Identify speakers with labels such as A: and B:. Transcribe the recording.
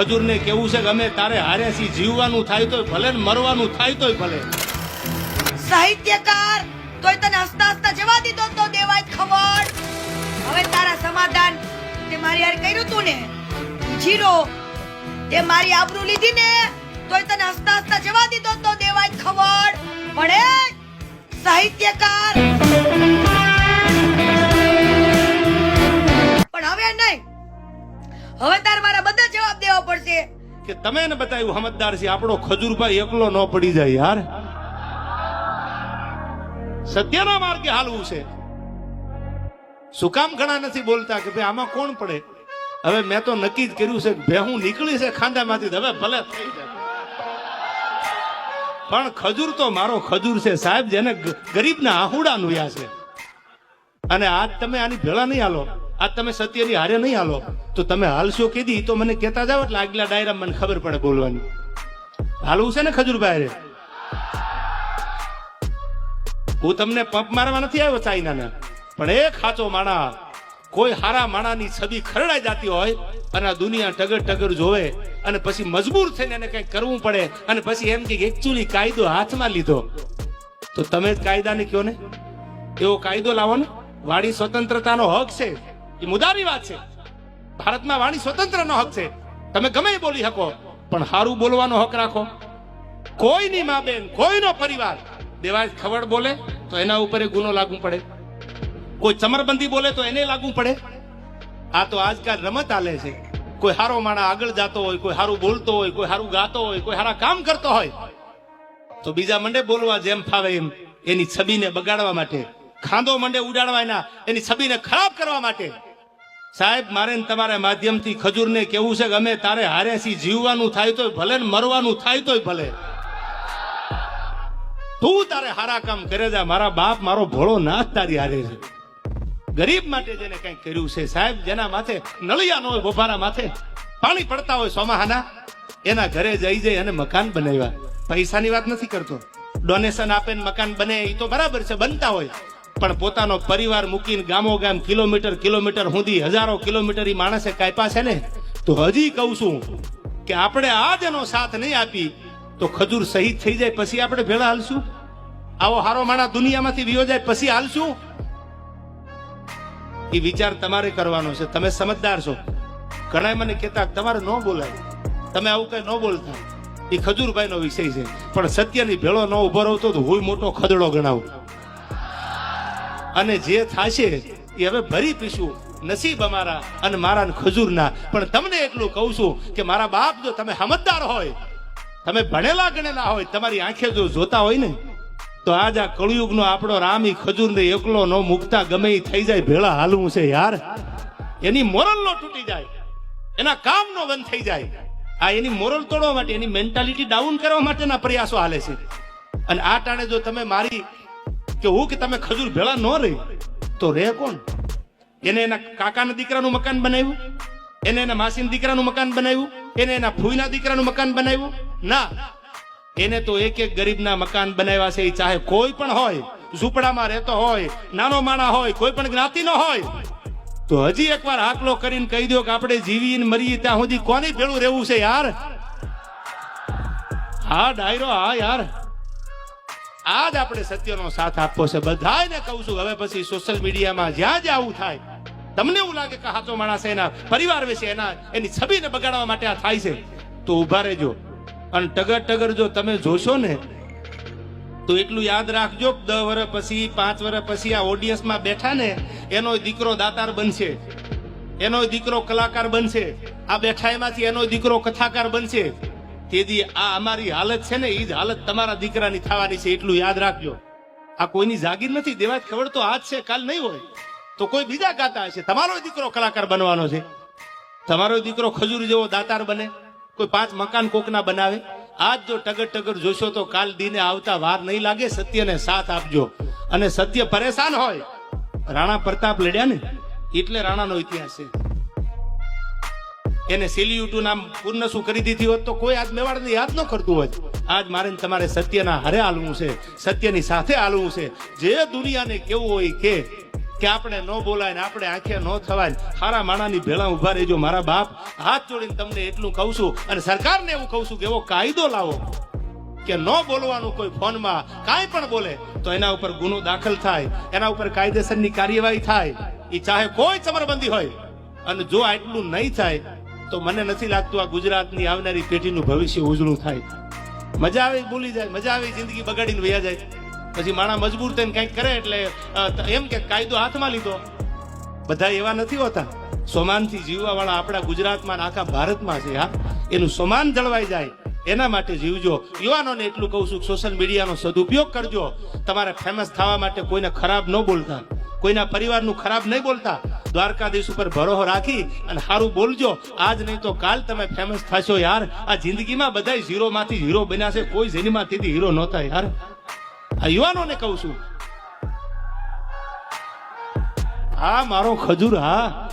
A: ખજૂરને કેવું છે કે અમે તારે હારે છીએ જીવવાનું થાય તોય ભલે મરવાનું થાય તોય ભલે.
B: સાહિત્યકાર, તોય તને હસતા હસતા જવા દીધો તો દેવાય ખબર. હવે તારા સમાધાન તે મારી હારે કર્યું તું ને, જીરો. તે મારી આબરૂ લીધી ને, તોય તને હસતા હસતા જવા દીધો તો દેવાય ખબર. પણ સાહિત્યકાર. હવે તાર મારા બધા જવાબ દેવા પડશે.
A: કે તમે ને બતાવ્યું સમજદાર છે, આપણો ખજૂરભાઈ એકલો ન પડી જાય યાર. સત્યના માર્ગે હાલવું છે. શું કામ ઘણા નથી બોલતા કે ભાઈ, આમાં કોણ પડે? હવે મેં તો નક્કી જ કર્યું છે કે હું નીકળી છે ખાંડામાંથી હવે ભલે પણ ખજૂર તો મારો ખજૂર છે, સાહેબ, જેને ગરીબના આહુડા નુયા છે. અને આજ તમે આની ભેળા નહીં હાલો. આજ તમે સત્યની હારે નહીં હાલો. તો તમે હાલશો કીધી તો મને કહેતા જાવ એટલે આગલા ડાયરા મને ખબર પડે બોલવાની. હાલવું છે ને ખજુરભાઈ રે હું તમને પંપ મારવા નથી આવ્યો ચાઇનાને. પણ એક ખાચો માણા, કોઈ હારા માણાની છબી ખરડાઈ જતી હોય અને આ દુનિયા ટગર ટગર જોવે અને પછી મજબૂર થઈને એને કંઈક કરવું પડે અને પછી એમ કે એકચ્યુઅલી કાયદો હાથમાં લીધો. તો તમે જ કાયદાને કયો ને? એવો કાયદો લાવો ને. વાડી સ્વતંત્રતાનો હક છે. એ મુદાની વાત છે. ભારતમાં વાણી સ્વતંત્રનો હક છે. તમે ગમે બોલી શકો, પણ સારું બોલવાનો હક રાખો. કોઈની મા બેન, કોઈનો પરિવાર દેવાજ ખબર બોલે, તો એના ઉપર ગુનો લાગુ પડે. કોઈ ચમરબંધી બોલે, તો એને લાગુ પડે. આ તો આજકાલ રમત આલે છે. કોઈ હારો માણા આગળ જાતો હોય, કોઈ હારું બોલતો હોય, કોઈ હારું ગાતો હોય, કોઈ હારા કામ કરતો હોય, તો બીજા મંડે બોલવા જેમ ફાવે એમ, એની છબીને બગાડવા માટે ખાંદો મંડે ઉડાડવા એના, એની છબીને ખરાબ કરવા માટે સાહેબ, મારે ને તમારા માધ્યમથી ખજૂરને કેવું છે કે અમે તારે હારે જીવવાનું થાય તોય ભલે ને મરવાનું થાય તોય ભલે. તું તારે હારા કામ કરે જા મારા બાપ મારો ભોળો નાથ તારી હારે છે. ગરીબ માટે જેને કંઈક કર્યું છે સાહેબ, જેના માથે નળિયા ન હોય બોફારા માથે પાણી પડતા હોય સોમાહાના એના ઘરે જઈ જઈ અને મકાન બનાવ્યા. પૈસાની વાત નથી કરતો. ડોનેશન આપે ને મકાન બને એ તો બરાબર છે, બનતા હોય. પણ પોતાનો પરિવાર મૂકીને ગામો ગામ કિલોમીટર કિલોમીટર સુધી હજારો કિલોમીટર એ માણસે કાપ્યા છે ને, તો હજી કહું છું કે આપણે આજ એનો સાથ નહીં આપી, તો ખજૂર શહીદ થઈ જાય પછી આપણે ભેળા હાલશું? આવો હારો માણા દુનિયામાંથી વિયો જાય પછી હાલશું? એ વિચાર તમારે કરવાનો છે. તમે સમજદાર છો. ઘણા મને કહેતા, તમારે ન બોલાય. તમે આવું કઈ ન બોલતા. એ ખજૂરભાઈ નો વિષય છે. પણ સત્યની ભેળો ન ઊભો રહો તો હું મોટો ખદડો ગણાવું. અને જે થાશે એ હવે ભરી પીશું. નસીબ અમારા અને મારા ખજૂરના. પણ તમને એટલું કહું છું કે મારા બાપ જો તમે સમજદાર હોય, તમે ભણેલા ગણેલા હોય, તમારી આંખે જો જોતા હોય ને, તો આજ આ કળિયુગનો આપણો રામ ખજૂરને એકલો નો મુકતા ગમે એ થઈ જાય, ભેળા હાલવું છે યાર. એની મોરલ નો તૂટી જાય. એના કામ નો બંધ થઈ જાય. આ એની મોરલ તોડવા માટે, એની મેન્ટાલિટી ડાઉન કરવા માટેના પ્રયાસો હાલે છે. અને આ ટાણે જો તમે મારી કે હું કે તમે ખજૂર ભેળા ન રહી. તો રે કોણ? એને એના કાકાના દીકરાનું મકાન બનાવ્યું? એને એના માસીના દીકરાનું મકાન બનાવ્યું? એને એના ફૂઈના દીકરાનું મકાન બનાવ્યું? ના. એને તો એક એક ગરીબના મકાન બનાવ્યા છે એ ચાહે કોઈ પણ હોય, ઝૂંપડામાં રહેતો હોય, નાનો માણા હોય, કોઈ પણ જ્ઞાતિનો હોય. તો હજી એકવાર આકલો કરીને કહી દો કે આપણે જીવીને મરીએ ત્યાં સુધી કોની ભેળું રહેવું છે યાર? હા, ડાયરો, હા, યાર. આજ આપણે સત્યનો સાથ આપવો છે. બધાને કહું છું, હવે પછી સોશિયલ મીડિયામાં જ્યાં જ્યાં આવું થાય, તમને એવું લાગે કે હાચો માણસ એના પરિવાર વિશે, એના, એની છબીને બગાડવા માટે આ થાય છે, તો ઊભા રહેજો. અને ટગર ટગર જો તમે જોશો ને, તો એટલું યાદ રાખજો દસ વર્ષ પછી, પાંચ વર્ષ પછી આ ઓડિયન્સમાં બેઠા ને, એનો દીકરો દાતાર બનશે. એનો દીકરો કલાકાર બનશે. આ બેઠા એમાંથી એનો દીકરો કથાકાર બનશે. તેથી આ અમારી હાલત છે ને એ જ હાલત તમારા દીકરાની થવાની છે, એટલું યાદ રાખજો. આ કોઈની જાગીર નથી દેવાજ ખબર તો આજ છે, કાલ નહીં હોય. તો કોઈ બીજા ગાતા હશે. તમારો દીકરો કલાકાર બનવાનો છે. તમારો દીકરો ખજૂર જેવો દાતાર બને. કોઈ પાંચ મકાન કોકના બનાવે. આજ જો ટગર ટગર જોશો તો કાલ દીને આવતા વાર નહીં લાગે, સત્યને સાથ આપજો. અને સત્ય પરેશાન હોય. રાણા પ્રતાપ લડ્યા ને, એટલે રાણાનો ઇતિહાસ છે. એને સેલ્યુટુ નામ પૂર્ણ શું કરી દીધી હોત તો કોઈ આજ મેવાડને યાદ ન કરતું હોત. આજ મારે તમારે સત્યના હારે હાલવું છે, સત્યની સાથે હાલવું છે. જે દુનિયાને કેવું હોય કે કે આપણે ન બોલાય ને આપણે આંખે ન થવાય સારા માણાની ભેળા ઊભા રહેજો મારા બાપ. હાથ જોડીને તમને એટલું કહું છું અને સરકારને એવું કહું છું કે એવો કાયદો લાવો કે ન બોલવાનું કોઈ ફોનમાં કાંઈ પણ બોલે તો એના ઉપર ગુનો દાખલ થાય, એના ઉપર કાયદેસરની કાર્યવાહી થાય. એ ચાહે કોઈ ચમરબંધી હોય અને જો આટલું નહીં થાય તો મને નથી લાગતું આ ગુજરાતની આવનારી પેઢીનું ભવિષ્ય ઉજળું થાય. મજા આવી, ભૂલી જાય, મજા આવી, જિંદગી બગાડીને વયા જાય. પછી માણા મજબૂર થઈને કંઈક કરે એટલે એમ કે કાયદો હાથમાં લીધો. બધા એવા નથી હોતા. સોમાનથી જીવવા વાળા આપણા ગુજરાતમાં આખા ભારતમાં છે, હા. એનું સોમાન જળવાઈ જાય. એના માટે જીવજો. યુવાનોને એટલું કહું છું સોશિયલ મીડિયાનો સદુપયોગ કરજો. તમારે ફેમસ થવા માટે કોઈને ખરાબ ન બોલતા. કોઈના પરિવારનું ખરાબ નહીં બોલતા. દ્વારકાધીશ ઉપર ભરોહો રાખી અને સારું બોલજો. આજ નહીં તો કાલ તમે ફેમસ થશો યાર. આ જિંદગીમાં બધા ઝીરો માંથી હીરો બન્યા છે. કોઈ જેનીમાંથી હીરો નહોતા યાર. આ યુવાનોને કહું છું. હા, મારો ખજૂર, હા.